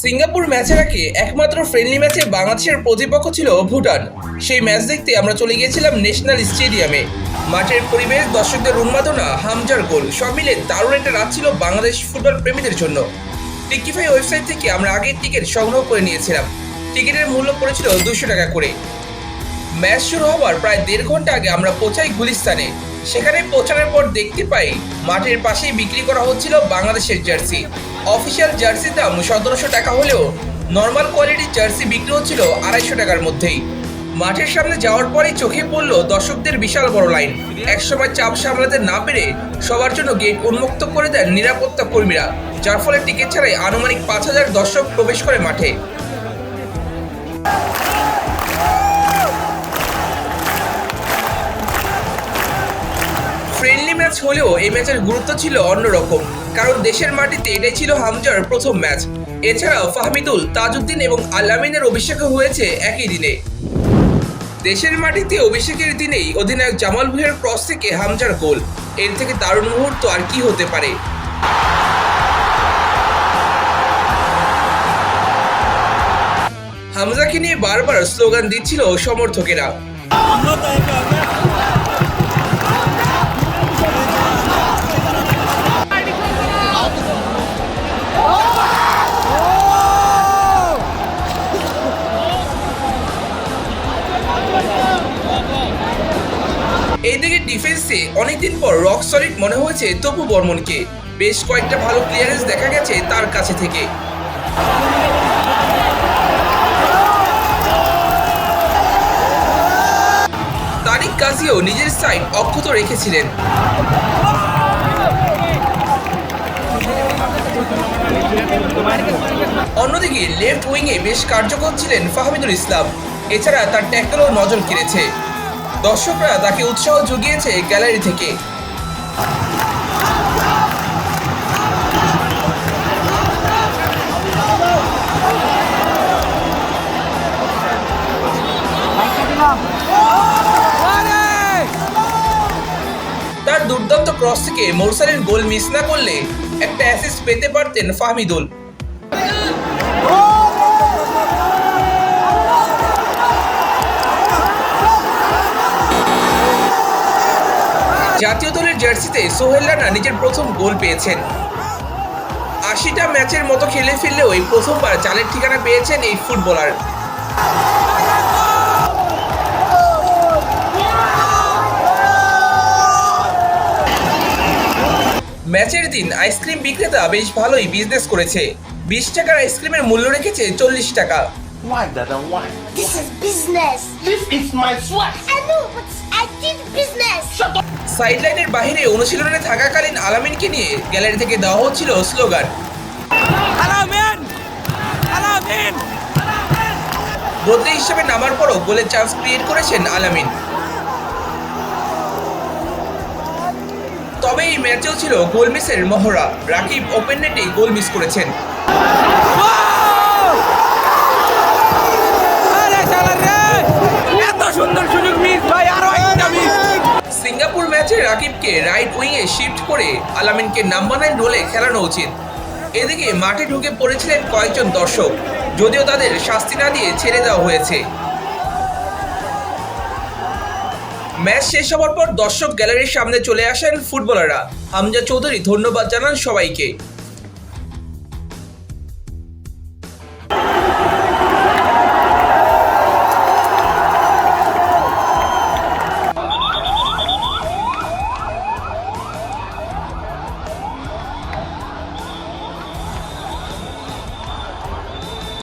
Singapore ম্যাচের আগে একমাত্র ফ্রেন্ডলি ম্যাচে বাংলাদেশের প্রতিপক্ষ ছিল ভুটান। সেই ম্যাচ দেখতে আমরা চলে গিয়েছিলাম ন্যাশনাল স্টেডিয়ামে। মাঠের পরিবেশ, দর্শকদের উন্মাদনা, হামজার গোল, সব মিলে দারুণ একটা রাত ছিল বাংলাদেশ ফুটবল প্রেমীদের জন্য। টিকিফাই ওয়েবসাইট থেকে আমরা আগের টিকিট সংগ্রহ করে নিয়েছিলাম। টিকিটের মূল্য পড়েছিল দুশো টাকা করে। ম্যাচ শুরু হওয়ার প্রায় দেড় ঘণ্টা আগে আমরা পৌঁছাই গুলিস্তানে। সেখানে পৌঁছানোর পর দেখতে পাই মাঠের পাশেই বিক্রি করা হচ্ছিল বাংলাদেশের জার্সি। অফিসিয়াল জার্সির দাম সতেরোশো টাকা হলেও নর্মাল কোয়ালিটির জার্সি বিক্রি হচ্ছিল আড়াইশো টাকার মধ্যেই। মাঠের সামনে যাওয়ার পরেই চোখে পড়ল দর্শকদের বিশাল বড় লাইন একসময় চাপ সামলাতে না পেরে সবার জন্য গেট উন্মুক্ত করে দেন নিরাপত্তা কর্মীরা, যার ফলে টিকিট ছাড়াই আনুমানিক পাঁচ হাজার দর্শক প্রবেশ করে মাঠে। ফ্রেন্ডলি ম্যাচ হলেও এই ম্যাচের গুরুত্ব ছিল অন্যরকম, কারণ দেশের মাটিতে এটাই ছিল হামজার প্রথম ম্যাচ। এছাড়াও ফাহমিদুল, তাজউদ্দিন এবং আলামিনের অভিষেক হয়েছে একই দিনে। দেশের মাটিতে অভিষেকের দিনেই অধিনায়ক জামাল ভুঁইয়ার ক্রস থেকে হামজার গোল। এর থেকে দারুণ মুহূর্ত আর কি হতে পারে? হামজাকে নিয়ে বারবার স্লোগান দিচ্ছিল সমর্থকেরা। এইদিকে ডিফেন্সে অনেকদিন পর রক সলিড মনে হয়েছে তপু বর্মনকে। বেশ কয়েকটা ভালো ক্লিয়ারেন্স দেখা গেছে তার কাছে থেকে। তারিক কাজিও নিজের সাইড অক্ষত রেখেছিলেন। অন্যদিকে লেফট উইংয়ে বেশ কার্যকর ছিলেন ফাহমিদুল ইসলাম। এছাড়া তার ট্যাকলও নজর কেড়েছে। দর্শকরা তাকে উৎসাহ জুগিয়েছে গ্যালারি থেকে। তার দুর্দান্ত ক্রস থেকে মোরসালের গোল মিস না করলে একটা অ্যাসিস্ট পেতে পারতেন ফাহমিদুল। জাতীয় দলের জার্সিতে সোহেল রানা নিজের প্রথম গোল পেয়েছেন আশিটা ম্যাচের মতো খেলে ফেললেও এই প্রথমবার চালের ঠিকানা পেয়েছেন এই ফুটবলার ম্যাচের দিন আইসক্রিম বিক্রেতা বেশ ভালোই বিজনেস করেছে বিশ টাকার আইসক্রিমের মূল্য রেখেছে চল্লিশ টাকা Why, Dada? Why? This is business. This is my sweat. I know, but I did business. সাইডলাইনের বাইরে অনুশীলনে থাকাকালীন আলামিনকে নিয়ে গ্যালারি থেকে দেওয়া হচ্ছিল স্লোগান! বদলি হিসেবে নামার পরও গোলের চান্স ক্রিয়েট করেছেন আলামিন। তবে এই ম্যাচেও ছিল গোল মিসের মহড়া। রাকিব ওপেন নেটেই গোল মিস করেছেন। ম্যাচে রাকিবকে রাইট উইংয়ে শিফট করে আলামিনকে নাম্বার নাইন রোলে খেলানো উচিত। এদিকে মাঠে ঢুকে পড়েছিলেন কয়েকজন দর্শক, যদিও তাদের শাস্তি না দিয়ে ছেড়ে দেওয়া হয়েছে। ম্যাচ শেষ হওয়ার পর দর্শক গ্যালারির সামনে চলে আসেন ফুটবলাররা। হামজা চৌধুরী, ধন্যবাদ জানান সবাইকে।